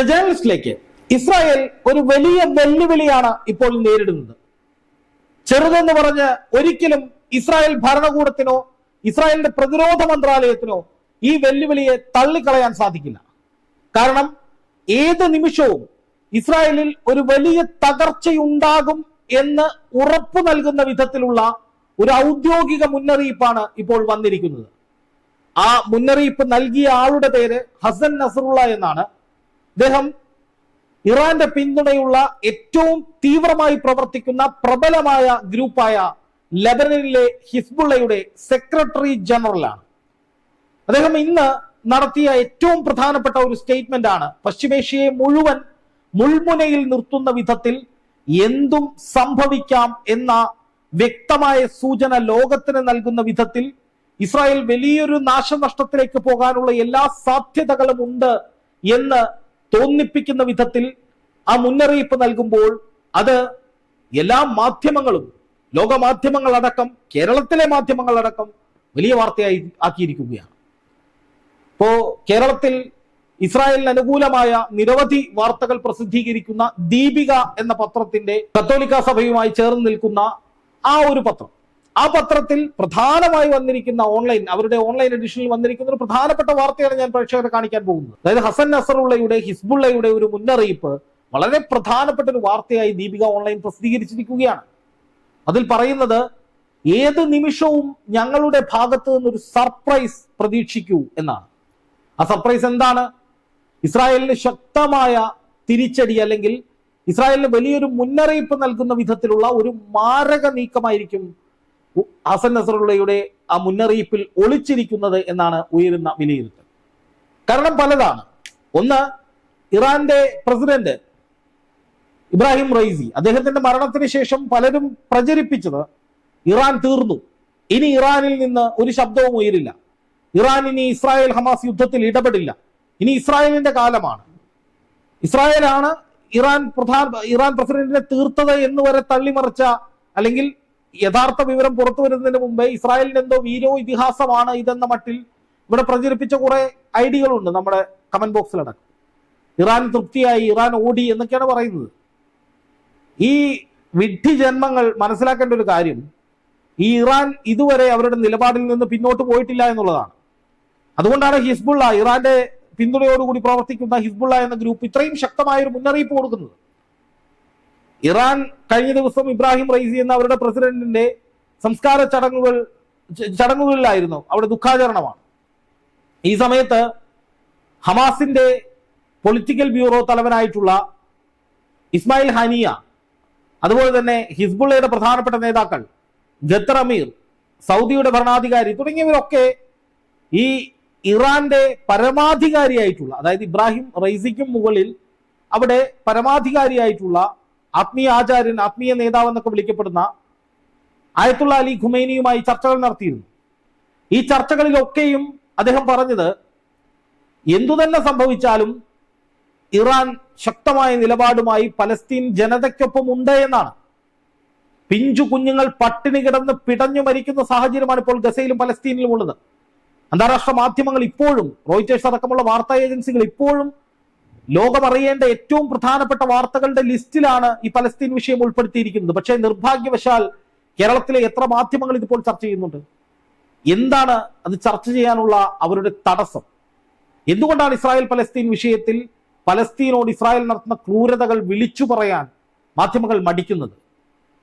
The ജേർണലിസ്റ്റിലേക്ക് Israel ഒരു വലിയ വെല്ലുവിളിയാണ് ഇപ്പോൾ നേരിടുന്നത്. ചെറുതെന്ന് പറഞ്ഞ് ഒരിക്കലും ഇസ്രായേൽ ഭരണകൂടത്തിനോ ഇസ്രായേലിന്റെ പ്രതിരോധ മന്ത്രാലയത്തിനോ ഈ വെല്ലുവിളിയെ തള്ളിക്കളയാൻ സാധിക്കില്ല. കാരണം ഏത് നിമിഷവും ഇസ്രായേലിൽ ഒരു വലിയ തകർച്ചയുണ്ടാകും എന്ന് ഉറപ്പു നൽകുന്ന വിധത്തിലുള്ള ഒരു ഔദ്യോഗിക മുന്നറിയിപ്പാണ് ഇപ്പോൾ വന്നിരിക്കുന്നത്. ആ മുന്നറിയിപ്പ് നൽകിയ ആളുടെ പേര് ഹസൻ നസറുള്ള എന്നാണ്. അദ്ദേഹം ഇറാന്റെ പിന്തുണയുള്ള ഏറ്റവും തീവ്രമായി പ്രവർത്തിക്കുന്ന പ്രബലമായ ഗ്രൂപ്പായ ലബനനിലെ ഹിസ്ബുള്ളയുടെ സെക്രട്ടറി ജനറലാണ്. അദ്ദേഹം ഇന്ന് നടത്തിയ ഏറ്റവും പ്രധാനപ്പെട്ട ഒരു സ്റ്റേറ്റ്മെന്റ് ആണ് പശ്ചിമേഷ്യയെ മുഴുവൻ മുൾമുനയിൽ നിർത്തുന്ന വിധത്തിൽ എന്തും സംഭവിക്കാം എന്ന വ്യക്തമായ സൂചന ലോകത്തിന് നൽകുന്ന വിധത്തിൽ ഇസ്രായേൽ വലിയൊരു നാശനഷ്ടത്തിലേക്ക് പോകാനുള്ള എല്ലാ സാധ്യതകളും ഉണ്ട് എന്ന് തോന്നിപ്പിക്കുന്ന വിധത്തിൽ ആ മുന്നറിയിപ്പ് നൽകുമ്പോൾ അത് എല്ലാ മാധ്യമങ്ങളും ലോക മാധ്യമങ്ങളടക്കം കേരളത്തിലെ മാധ്യമങ്ങളടക്കം വലിയ വാർത്തയായി ആക്കിയിരിക്കുകയാണ്. ഇപ്പോ കേരളത്തിൽ ഇസ്രായേലിന് അനുകൂലമായ നിരവധി വാർത്തകൾ പ്രസിദ്ധീകരിക്കുന്ന ദീപിക എന്ന പത്രത്തിന്റെ കത്തോലിക്ക സഭയുമായി ചേർന്ന് നിൽക്കുന്ന ആ ഒരു പത്രം ആ പത്രത്തിൽ പ്രധാനമായി വന്നിരിക്കുന്ന ഓൺലൈൻ അവരുടെ ഓൺലൈൻ എഡിഷനിൽ വന്നിരിക്കുന്ന ഒരു പ്രധാനപ്പെട്ട വാർത്തയാണ് ഞാൻ പ്രേക്ഷകരെ കാണിക്കാൻ പോകുന്നത്. അതായത് ഹസൻ നസറുള്ളയുടെ ഹിസ്ബുള്ളയുടെ ഒരു മുന്നറിയിപ്പ് വളരെ പ്രധാനപ്പെട്ട ഒരു വാർത്തയായി ദീപിക ഓൺലൈൻ പ്രസിദ്ധീകരിച്ചിരിക്കുകയാണ്. അതിൽ പറയുന്നത് ഏത് നിമിഷവും ഞങ്ങളുടെ ഭാഗത്ത് നിന്നൊരു സർപ്രൈസ് പ്രതീക്ഷിക്കൂ എന്നാണ്. ആ സർപ്രൈസ് എന്താണ്? ഇസ്രായേലിന് ശക്തമായ തിരിച്ചടി അല്ലെങ്കിൽ ഇസ്രായേലിന് വലിയൊരു മുന്നറിയിപ്പ് നൽകുന്ന വിധത്തിലുള്ള ഒരു മാരക നീക്കമായിരിക്കും ഹസൻ നസറുള്ളയുടെ ആ മുന്നറിയിപ്പിൽ ഒളിച്ചിരിക്കുന്നത് എന്നാണ് ഉയരുന്ന വിലയിരുത്തൽ. കാരണം പലതാണ്. ഒന്ന് ഇറാന്റെ പ്രസിഡന്റ് ഇബ്രാഹിം റൈസി അദ്ദേഹത്തിന്റെ മരണത്തിന് ശേഷം പലരും പ്രചരിപ്പിച്ചത് ഇറാൻ തീർന്നു. ഇനി ഇറാനിൽ നിന്ന് ഒരു ശബ്ദവും ഉയരില്ല. ഇറാൻ ഇനി ഇസ്രായേൽ ഹമാസ് യുദ്ധത്തിൽ ഇടപെടില്ല. ഇനി ഇസ്രായേലിന്റെ കാലമാണ്. ഇസ്രായേലാണ് ഇറാൻ പ്രധാന ഇറാൻ പ്രസിഡന്റിനെ തീർത്തത് എന്ന് വരെ തള്ളിമറിച്ച അല്ലെങ്കിൽ യഥാർത്ഥ വിവരം പുറത്തു വരുന്നതിന് മുമ്പേ ഇസ്രായേലിന്റെ എന്തോ വീരോ ഇതിഹാസമാണ് ഇതെന്ന മട്ടിൽ ഇവിടെ പ്രചരിപ്പിച്ച കുറെ ഐഡിയകളുണ്ട് നമ്മുടെ കമന്റ് ബോക്സിലടക്കം. ഇറാൻ തൃപ്തിയായി ഇറാൻ ഓടി എന്നൊക്കെയാണ് പറയുന്നത്. ഈ വിഡ്ഢി ജന്മങ്ങൾ മനസ്സിലാക്കേണ്ട ഒരു കാര്യം ഈ ഇറാൻ ഇതുവരെ അവരുടെ നിലപാടിൽ നിന്ന് പിന്നോട്ട് പോയിട്ടില്ല എന്നുള്ളതാണ്. അതുകൊണ്ടാണ് ഹിസ്ബുള്ള ഇറാന്റെ പിന്തുണയോടുകൂടി പ്രവർത്തിക്കുന്ന ഹിസ്ബുള്ള എന്ന ഗ്രൂപ്പ് ഇത്രയും ശക്തമായ ഒരു മുന്നറിയിപ്പ് കൊടുക്കുന്നത്. ഇറാൻ കഴിഞ്ഞ ദിവസം ഇബ്രാഹിം റൈസി എന്ന അവരുടെ പ്രസിഡന്റിന്റെ സംസ്കാര ചടങ്ങുകൾ ചടങ്ങുകളിലായിരുന്നു. അവിടെ ദുഃഖാചരണമാണ്. ഈ സമയത്ത് ഹമാസിന്റെ പൊളിറ്റിക്കൽ ബ്യൂറോ തലവനായിട്ടുള്ള ഇസ്മായിൽ ഹാനിയ അതുപോലെ തന്നെ ഹിസ്ബുള്ളയുടെ പ്രധാനപ്പെട്ട നേതാക്കൾ ഖത്തർ അമീർ സൗദിയുടെ ഭരണാധികാരി തുടങ്ങിയവരൊക്കെ ഈ ഇറാന്റെ പരമാധികാരിയായിട്ടുള്ള അതായത് ഇബ്രാഹിം റൈസിക്കും മുകളിൽ അവിടെ പരമാധികാരിയായിട്ടുള്ള ആത്മീയ ആചാര്യൻ ആത്മീയ നേതാവ് എന്നൊക്കെ വിളിക്കപ്പെടുന്ന ആയത്തുള്ള അലി ഖുമൈനിയുമായി ചർച്ചകൾ നടത്തിയിരുന്നു. ഈ ചർച്ചകളിലൊക്കെയും അദ്ദേഹം പറഞ്ഞത് എന്തു തന്നെ സംഭവിച്ചാലും ഇറാൻ ശക്തമായ നിലപാടുമായി പലസ്തീൻ ജനതയ്ക്കൊപ്പം ഉണ്ട് എന്നാണ്. പിഞ്ചു കുഞ്ഞുങ്ങൾ പട്ടിണി കിടന്ന് പിടഞ്ഞു മരിക്കുന്ന സാഹചര്യമാണ് ഇപ്പോൾ ഗസയിലും പലസ്തീനിലും ഉള്ളത്. അന്താരാഷ്ട്ര മാധ്യമങ്ങൾ ഇപ്പോഴും റോയിറ്റേഴ്സ് അടക്കമുള്ള വാർത്താ ഏജൻസികൾ ഇപ്പോഴും ലോകം അറിയേണ്ട ഏറ്റവും പ്രധാനപ്പെട്ട വാർത്തകളുടെ ലിസ്റ്റിലാണ് ഈ പലസ്തീൻ വിഷയം ഉൾപ്പെടുത്തിയിരിക്കുന്നത്. പക്ഷേ നിർഭാഗ്യവശാൽ കേരളത്തിലെ എത്ര മാധ്യമങ്ങൾ ഇതിപ്പോൾ ചർച്ച ചെയ്യുന്നുണ്ട്? എന്താണ് അത് ചർച്ച ചെയ്യാനുള്ള അവരുടെ തടസ്സം? എന്തുകൊണ്ടാണ് ഇസ്രായേൽ പലസ്തീൻ വിഷയത്തിൽ പലസ്തീനോട് ഇസ്രായേൽ നടത്തുന്ന ക്രൂരതകൾ വിളിച്ചു പറയാൻ മാധ്യമങ്ങൾ മടിക്കുന്നത്?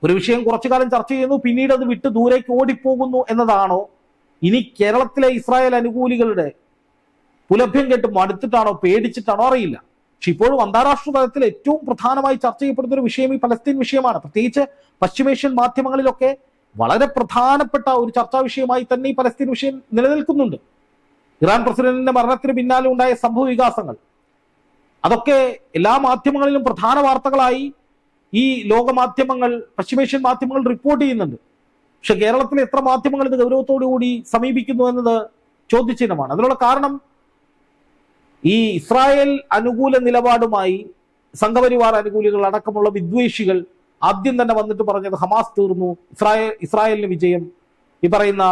ഒരു വിഷയം കുറച്ചു കാലം ചർച്ച ചെയ്യുന്നു പിന്നീട് അത് വിട്ട് ദൂരേക്ക് ഓടിപ്പോകുന്നു എന്നതാണോ ഇനി കേരളത്തിലെ ഇസ്രായേൽ അനുകൂലികളുടെ പുലഭ്യം കേട്ട് മടുത്തിട്ടാണോ പേടിച്ചിട്ടാണോ അറിയില്ല. പക്ഷെ ഇപ്പോഴും അന്താരാഷ്ട്ര തലത്തിൽ ഏറ്റവും പ്രധാനമായി ചർച്ച ചെയ്യപ്പെടുന്ന ഒരു വിഷയം ഈ പലസ്തീൻ വിഷയമാണ്. പ്രത്യേകിച്ച് പശ്ചിമേഷ്യൻ മാധ്യമങ്ങളിലൊക്കെ വളരെ പ്രധാനപ്പെട്ട ഒരു ചർച്ചാ വിഷയമായി തന്നെ ഈ പലസ്തീൻ വിഷയം നിലനിൽക്കുന്നുണ്ട്. ഇറാൻ പ്രസിഡന്റിന്റെ മരണത്തിന് പിന്നാലെ ഉണ്ടായ സംഭവ വികാസങ്ങൾ. അതൊക്കെ എല്ലാ മാധ്യമങ്ങളിലും പ്രധാന വാർത്തകളായി ഈ ലോക മാധ്യമങ്ങൾ പശ്ചിമേഷ്യൻ മാധ്യമങ്ങൾ റിപ്പോർട്ട് ചെയ്യുന്നുണ്ട്. പക്ഷെ കേരളത്തിലെ എത്ര മാധ്യമങ്ങൾ ഇത് ഗൗരവത്തോടു കൂടി സമീപിക്കുന്നു എന്നത് ചോദ്യചിഹ്നമാണ്. അതിനുള്ള കാരണം ഈ ഇസ്രായേൽ അനുകൂല നിലപാടുമായി സംഘപരിവാർ അനുകൂലികൾ അടക്കമുള്ള വിദ്വേഷികൾ ആദ്യം തന്നെ വന്നിട്ട് പറഞ്ഞത് ഹമാസ് തീർന്നു ഇസ്രായേൽ ഇസ്രായേലിന് വിജയം. ഈ പറയുന്ന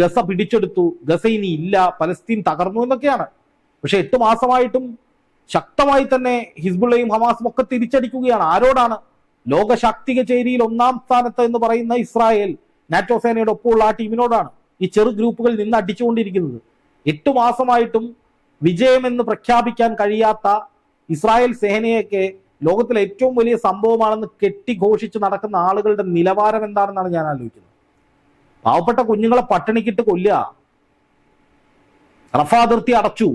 ഗസ പിടിച്ചെടുത്തു ഗസ ഇനി ഇല്ല പലസ്തീൻ തകർന്നു എന്നൊക്കെയാണ്. പക്ഷെ എട്ട് മാസമായിട്ടും ശക്തമായി തന്നെ ഹിസ്ബുള്ളയും ഹമാസും ഒക്കെ തിരിച്ചടിക്കുകയാണ്. ആരോടാണ്? ലോക ശാക്തിക ചേരിയിൽ ഒന്നാം സ്ഥാനത്ത് എന്ന് പറയുന്ന ഇസ്രായേൽ നാറ്റോ സേനയുടെ ഒപ്പമുള്ള ആ ടീമിനോടാണ് ഈ ചെറു ഗ്രൂപ്പുകൾ നിന്ന് അടിച്ചുകൊണ്ടിരിക്കുന്നത്. എട്ട് മാസമായിട്ടും വിജയമെന്ന് പ്രഖ്യാപിക്കാൻ കഴിയാത്ത ഇസ്രായേൽ സേനയൊക്കെ ലോകത്തിലെ ഏറ്റവും വലിയ സംഭവമാണെന്ന് കെട്ടിഘോഷിച്ച് നടക്കുന്ന ആളുകളുടെ നിലവാരം എന്താണെന്നാണ് ഞാൻ ആലോചിക്കുന്നത്. പാവപ്പെട്ട കുഞ്ഞുങ്ങളെ പട്ടിണിക്കിട്ട് കൊല്ലുക. റഫ അതിർത്തി അടച്ചു.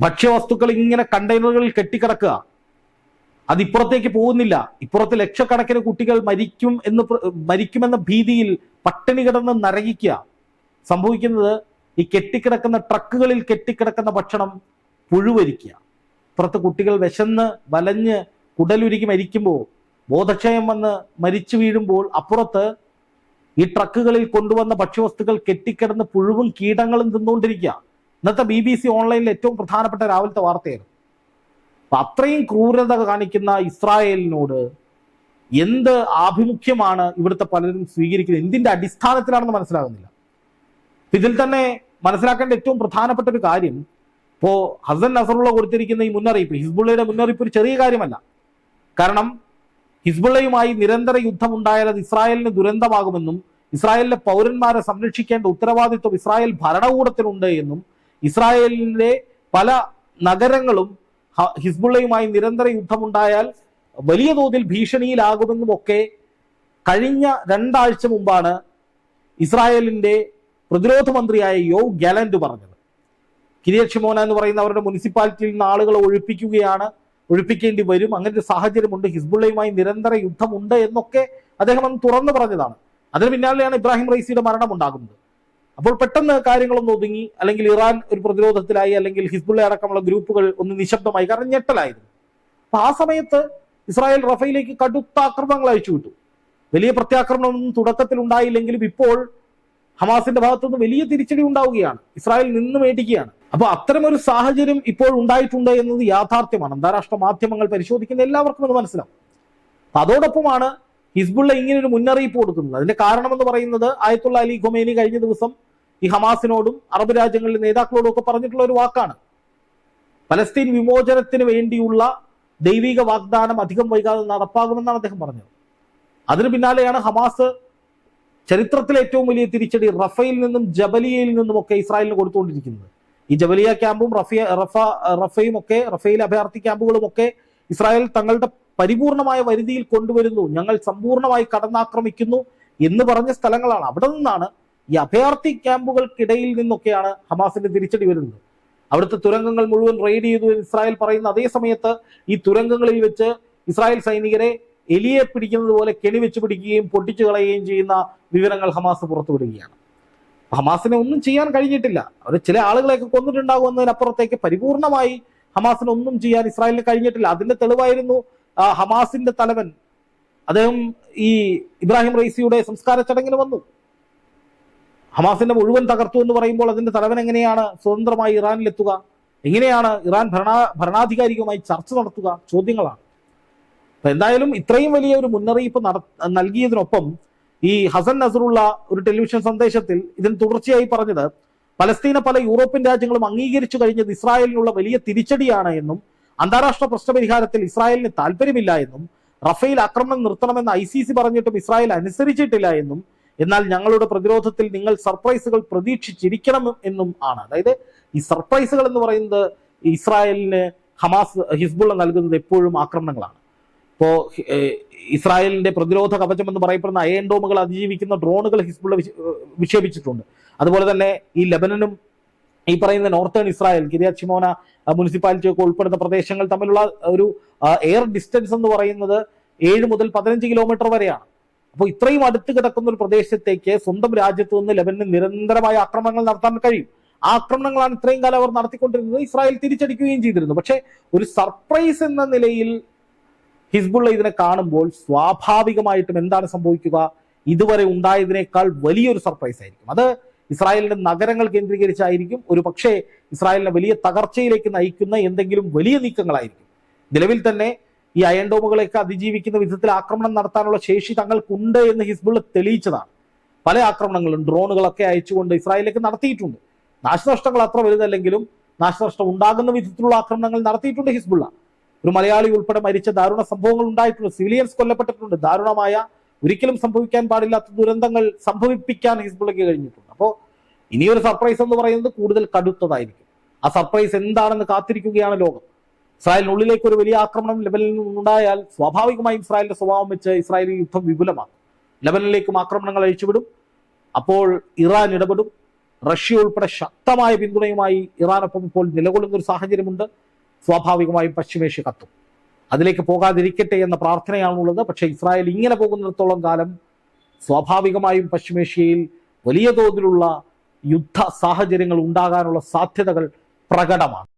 ഭക്ഷ്യവസ്തുക്കൾ ഇങ്ങനെ കണ്ടെയ്നറുകളിൽ കെട്ടിക്കിടക്കുക. അതിപ്പുറത്തേക്ക് പോകുന്നില്ല. ഇപ്പുറത്ത് ലക്ഷക്കണക്കിന് കുട്ടികൾ മരിക്കും എന്ന് മരിക്കുമെന്ന ഭീതിയിൽ പട്ടിണി കിടന്ന് നരകിക്കുക. സംഭവിക്കുന്നത് ഈ കെട്ടിക്കിടക്കുന്ന ട്രക്കുകളിൽ കെട്ടിക്കിടക്കുന്ന ഭക്ഷണം പുഴുവരിക്കുക. പുറത്ത് കുട്ടികൾ വിശന്ന് വലഞ്ഞ് കുടലുരുക്കി മരിക്കുമ്പോൾ ബോധക്ഷയം വന്ന് മരിച്ചു വീഴുമ്പോൾ അപ്പുറത്ത് ഈ ട്രക്കുകളിൽ കൊണ്ടുവന്ന ഭക്ഷ്യവസ്തുക്കൾ കെട്ടിക്കിടന്ന് പുഴുവും കീടങ്ങളും തിന്നുകൊണ്ടിരിക്കുക. ഇന്നത്തെ ബി ബി സി ഓൺലൈനിൽ ഏറ്റവും പ്രധാനപ്പെട്ട രാവിലത്തെ വാർത്തയായിരുന്നു. അപ്പൊ അത്രയും ക്രൂരത കാണിക്കുന്ന ഇസ്രായേലിനോട് എന്ത് ആഭിമുഖ്യമാണ് ഇവിടുത്തെ പലരും സ്വീകരിക്കുന്നത്? എന്തിന്റെ അടിസ്ഥാനത്തിലാണെന്ന് മനസ്സിലാകുന്നില്ല. ഇതിൽ തന്നെ മനസ്സിലാക്കേണ്ട ഏറ്റവും പ്രധാനപ്പെട്ട ഒരു കാര്യം ഇപ്പോ ഹസൻ നസറുള്ള കൊടുത്തിരിക്കുന്ന ഈ മുന്നറിയിപ്പ് ഹിസ്ബുള്ളയുടെ മുന്നറിയിപ്പ് ഒരു ചെറിയ കാര്യമല്ല. കാരണം ഹിസ്ബുള്ളയുമായി നിരന്തര യുദ്ധം ഉണ്ടായാൽ അത് ഇസ്രായേലിന് ദുരന്തമാകുമെന്നും ഇസ്രായേലിലെ പൗരന്മാരെ സംരക്ഷിക്കേണ്ട ഉത്തരവാദിത്വം ഇസ്രായേൽ ഭരണകൂടത്തിനുണ്ട് എന്നും ഇസ്രായേലിന്റെ പല നഗരങ്ങളും ഹിസ്ബുള്ളയുമായി നിരന്തര യുദ്ധമുണ്ടായാൽ വലിയ തോതിൽ ഭീഷണിയിലാകുമെന്നും ഒക്കെ കഴിഞ്ഞ രണ്ടാഴ്ച മുമ്പാണ് ഇസ്രായേലിന്റെ പ്രതിരോധ മന്ത്രിയായ യോ ഗാലന്റ് പറഞ്ഞത്. കിരിയക്ഷി മോന എന്ന് പറയുന്ന അവരുടെ മുനിസിപ്പാലിറ്റിയിൽ നിന്ന് ആളുകളെ ഒഴിപ്പിക്കുകയാണ് ഒഴിപ്പിക്കേണ്ടി വരും. അങ്ങനെ ഒരു സാഹചര്യമുണ്ട്. ഹിസ്ബുള്ളയുമായി നിരന്തര യുദ്ധമുണ്ട് എന്നൊക്കെ അദ്ദേഹം അന്ന് തുറന്നു പറഞ്ഞതാണ്. അതിന് പിന്നാലെയാണ് ഇബ്രാഹിം റൈസിയുടെ മരണം ഉണ്ടാകുന്നത്. അപ്പോൾ പെട്ടെന്ന് കാര്യങ്ങളൊന്ന് ഒതുങ്ങി അല്ലെങ്കിൽ ഇറാൻ ഒരു പ്രതിരോധത്തിലായി അല്ലെങ്കിൽ ഹിസ്ബുള്ള അടക്കമുള്ള ഗ്രൂപ്പുകൾ ഒന്ന് നിശബ്ദമായി കാരണം ഞെട്ടലായിരുന്നു അപ്പൊ ആ സമയത്ത് ഇസ്രായേൽ റഫയിലേക്ക് കടുത്ത ആക്രമണങ്ങൾ അയച്ചു വിട്ടു. വലിയ പ്രത്യാക്രമണമൊന്നും തുടക്കത്തിൽ ഉണ്ടായില്ലെങ്കിലും ഇപ്പോൾ ഹമാസിന്റെ ഭാഗത്തുനിന്ന് വലിയ തിരിച്ചടി ഉണ്ടാവുകയാണ്. ഇസ്രായേൽ നിന്ന് മേടിക്കുകയാണ്. അപ്പൊ അത്തരമൊരു സാഹചര്യം ഇപ്പോൾ ഉണ്ടായിട്ടുണ്ട് എന്നത് യാഥാർത്ഥ്യമാണ്. അന്താരാഷ്ട്ര മാധ്യമങ്ങൾ പരിശോധിക്കുന്ന എല്ലാവർക്കും അത് മനസ്സിലാവും. അതോടൊപ്പമാണ് ഹിസ്ബുള്ള ഇങ്ങനെ ഒരു മുന്നറിയിപ്പ് കൊടുക്കുന്നത്. അതിന്റെ കാരണമെന്ന് പറയുന്നത് ആയത്തുള്ള അലി ഖൊമേനി കഴിഞ്ഞ ദിവസം ഈ ഹമാസിനോടും അറബ് രാജ്യങ്ങളിലെ നേതാക്കളോടും ഒക്കെ പറഞ്ഞിട്ടുള്ള ഒരു വാക്കാണ്. പലസ്തീൻ വിമോചനത്തിന് വേണ്ടിയുള്ള ദൈവിക വാഗ്ദാനം അധികം വൈകാതെ നടപ്പാകുമെന്നാണ് അദ്ദേഹം പറഞ്ഞത്. അതിന് പിന്നാലെയാണ് ഹമാസ് ചരിത്രത്തിലെ ഏറ്റവും വലിയ തിരിച്ചടി റഫയിൽ നിന്നും ജബലിയയിൽ നിന്നും ഒക്കെ ഇസ്രായേലിന് കൊടുത്തുകൊണ്ടിരിക്കുന്നത്. ഈ ജബലിയ ക്യാമ്പും റഫിയ റഫ റഫയും ഒക്കെ റഫയിലെ അഭയാർത്ഥി ക്യാമ്പുകളും ഒക്കെ ഇസ്രായേൽ തങ്ങളുടെ പരിപൂർണമായ വരുതിയിൽ കൊണ്ടുവരുന്നു. ഞങ്ങൾ സമ്പൂർണമായി കടന്നാക്രമിക്കുന്നു എന്ന് പറഞ്ഞ സ്ഥലങ്ങളാണ്. അവിടെ നിന്നാണ് ഈ അഭയാർത്ഥി ക്യാമ്പുകൾക്കിടയിൽ നിന്നൊക്കെയാണ് ഹമാസിന്റെ തിരിച്ചടി വരുന്നത്. അവിടുത്തെ തുരങ്കങ്ങൾ മുഴുവൻ റെയ്ഡ് ചെയ്തു ഇസ്രായേൽ പറയുന്ന അതേ സമയത്ത് ഈ തുരങ്കങ്ങളിൽ വെച്ച് ഇസ്രായേൽ സൈനികരെ എലിയെ പിടിക്കുന്നത് പോലെ കെണി വെച്ച് പിടിക്കുകയും പൊട്ടിച്ചു കളയുകയും ചെയ്യുന്ന വിവരങ്ങൾ ഹമാസ് പുറത്തുവിടുകയാണ്. ഹമാസിനെ ഒന്നും ചെയ്യാൻ കഴിഞ്ഞിട്ടില്ല. അവർ ചില ആളുകളെയൊക്കെ കൊന്നിട്ടുണ്ടാകുമെന്നതിനപ്പുറത്തേക്ക് പരിപൂർണമായി ഹമാസിന് ഒന്നും ചെയ്യാൻ ഇസ്രായേലിന് കഴിഞ്ഞിട്ടില്ല. അതിന്റെ തെളിവായിരുന്നു ഹമാസിന്റെ തലവൻ. അദ്ദേഹം ഈ ഇബ്രാഹിം റൈസിയുടെ സംസ്കാര ചടങ്ങിന് വന്നു. ഹമാസിന്റെ മുഴുവൻ തകർത്തു എന്ന് പറയുമ്പോൾ അതിന്റെ തലവൻ എങ്ങനെയാണ് സ്വതന്ത്രമായി ഇറാനിലെത്തുക? എങ്ങനെയാണ് ഇറാൻ ഭരണ ഭരണാധികാരികമായി ചർച്ച നടത്തുക? ചോദ്യങ്ങളാണ്. അപ്പൊ എന്തായാലും ഇത്രയും വലിയ ഒരു മുന്നറിയിപ്പ് നട നൽകിയതിനൊപ്പം ഈ ഹസൻ നസറുള്ള ഒരു ടെലിവിഷൻ സന്ദേശത്തിൽ ഇതിന് തുടർച്ചയായി പറഞ്ഞത് പലസ്തീനെ പല യൂറോപ്യൻ രാജ്യങ്ങളും അംഗീകരിച്ചു കഴിഞ്ഞത് ഇസ്രായേലിനുള്ള വലിയ തിരിച്ചടിയാണ് എന്നും അന്താരാഷ്ട്ര പ്രശ്നപരിഹാരത്തിൽ ഇസ്രായേലിന് താല്പര്യമില്ല എന്നും റഫേൽ ആക്രമണം നിർത്തണമെന്ന് ഐ സി സി പറഞ്ഞിട്ടും ഇസ്രായേൽ അനുസരിച്ചിട്ടില്ല എന്നും എന്നാൽ ഞങ്ങളുടെ പ്രതിരോധത്തിൽ നിങ്ങൾ സർപ്രൈസുകൾ പ്രതീക്ഷിച്ചിരിക്കണം എന്നും ആണ്. അതായത് ഈ സർപ്രൈസുകൾ എന്ന് പറയുന്നത് ഇസ്രായേലിന് ഹമാസ് ഹിസ്ബുള്ള നൽകുന്നത് എപ്പോഴും ആക്രമണങ്ങളാണ്. ഇപ്പോ ഇസ്രായേലിന്റെ പ്രതിരോധ കവചം എന്ന് പറയപ്പെടുന്ന അയൻ ഡോമുകൾ അതിജീവിക്കുന്ന ഡ്രോണുകൾ ഹിസ്ബുള്ള വിക്ഷേപിച്ചിട്ടുണ്ട്. അതുപോലെ തന്നെ ഈ ലബനനും ഈ പറയുന്ന നോർത്തേൺ ഇസ്രായേൽ കിരിയാത് മുനിസിപ്പാലിറ്റി ഒക്കെ ഉൾപ്പെടുന്ന പ്രദേശങ്ങൾ തമ്മിലുള്ള ഒരു എയർ ഡിസ്റ്റൻസ് എന്ന് പറയുന്നത് ഏഴ് മുതൽ പതിനഞ്ച് കിലോമീറ്റർ വരെയാണ്. അപ്പോൾ ഇത്രയും അടുത്ത് കിടക്കുന്ന ഒരു പ്രദേശത്തേക്ക് സ്വന്തം രാജ്യത്ത് നിന്ന് ലബനന് നിരന്തരമായ ആക്രമണങ്ങൾ നടത്താൻ കഴിയും. ആ ആക്രമണങ്ങളാണ് ഇത്രയും കാലം അവർ നടത്തിക്കൊണ്ടിരുന്നത്. ഇസ്രായേൽ തിരിച്ചടിക്കുകയും ചെയ്തിരുന്നു. പക്ഷേ ഒരു സർപ്രൈസ് എന്ന നിലയിൽ ഹിസ്ബുള്ള ഇതിനെ കാണുമ്പോൾ സ്വാഭാവികമായിട്ടും എന്താണ് സംഭവിക്കുക? ഇതുവരെ ഉണ്ടായതിനേക്കാൾ വലിയൊരു സർപ്രൈസ് ആയിരിക്കും. അത് ഇസ്രായേലിന്റെ നഗരങ്ങൾ കേന്ദ്രീകരിച്ചായിരിക്കും. ഒരു പക്ഷേ ഇസ്രായേലിനെ വലിയ തകർച്ചയിലേക്ക് നയിക്കുന്ന എന്തെങ്കിലും വലിയ നീക്കങ്ങളായിരിക്കും. നിലവിൽ തന്നെ ഈ അയൺ ഡോമുകളെയൊക്കെ അതിജീവിക്കുന്ന വിധത്തിൽ ആക്രമണം നടത്താനുള്ള ശേഷി തങ്ങൾക്കുണ്ട് എന്ന് ഹിസ്ബുള്ള തെളിയിച്ചതാണ്. പല ആക്രമണങ്ങളും ഡ്രോണുകളൊക്കെ അയച്ചുകൊണ്ട് ഇസ്രായേലിലേക്ക് നടത്തിയിട്ടുണ്ട്. നാശനഷ്ടങ്ങൾ അത്ര വലുതല്ലെങ്കിലും നാശനഷ്ടം ഉണ്ടാകുന്ന വിധത്തിലുള്ള ആക്രമണങ്ങൾ നടത്തിയിട്ടുണ്ട് ഹിസ്ബുള്ള. ഒരു മലയാളി ഉൾപ്പെടെ മരിച്ച ദാരുണ സംഭവങ്ങൾ ഉണ്ടായിട്ടുണ്ട് സിവിലിയൻസ് കൊല്ലപ്പെട്ടിട്ടുണ്ട്. ദാരുണമായ ഒരിക്കലും സംഭവിക്കാൻ പാടില്ലാത്ത ദുരന്തങ്ങൾ സംഭവിപ്പിക്കാൻ ഹിസ്ബുള്ളയ്ക്ക് കഴിഞ്ഞിട്ടുണ്ട്. അപ്പോൾ ഇനിയൊരു സർപ്രൈസ് എന്ന് പറയുന്നത് കൂടുതൽ കടുത്തതായിരിക്കും. ആ സർപ്രൈസ് എന്താണെന്ന് കാത്തിരിക്കുകയാണ് ലോകം. ഇസ്രായേലിനുള്ളിലേക്ക് ഒരു വലിയ ആക്രമണം ലെബനിൽ നിന്നുണ്ടായാൽ സ്വാഭാവികമായും ഇസ്രായേലിന്റെ സ്വഭാവം വെച്ച് ഇസ്രായേൽ യുദ്ധം വിപുലമാക്കും. ലെബനിലേക്കും ആക്രമണങ്ങൾ അഴിച്ചുവിടും. അപ്പോൾ ഇറാൻ ഇടപെടും. റഷ്യ ഉൾപ്പെടെ ശക്തമായ പിന്തുണയുമായി ഇറാനൊപ്പം ഇപ്പോൾ നിലകൊള്ളുന്ന ഒരു സാഹചര്യമുണ്ട്. സ്വാഭാവികമായും പശ്ചിമേഷ്യ കത്തും. അതിലേക്ക് പോകാതിരിക്കട്ടെ എന്ന പ്രാർത്ഥനയാണുള്ളത്. പക്ഷേ ഇസ്രായേൽ ഇങ്ങനെ പോകുന്നിടത്തോളം കാലം സ്വാഭാവികമായും പശ്ചിമേഷ്യയിൽ വലിയ തോതിലുള്ള യുദ്ധ സാഹചര്യങ്ങൾ ഉണ്ടാകാനുള്ള സാധ്യതകൾ പ്രകടമാണ്.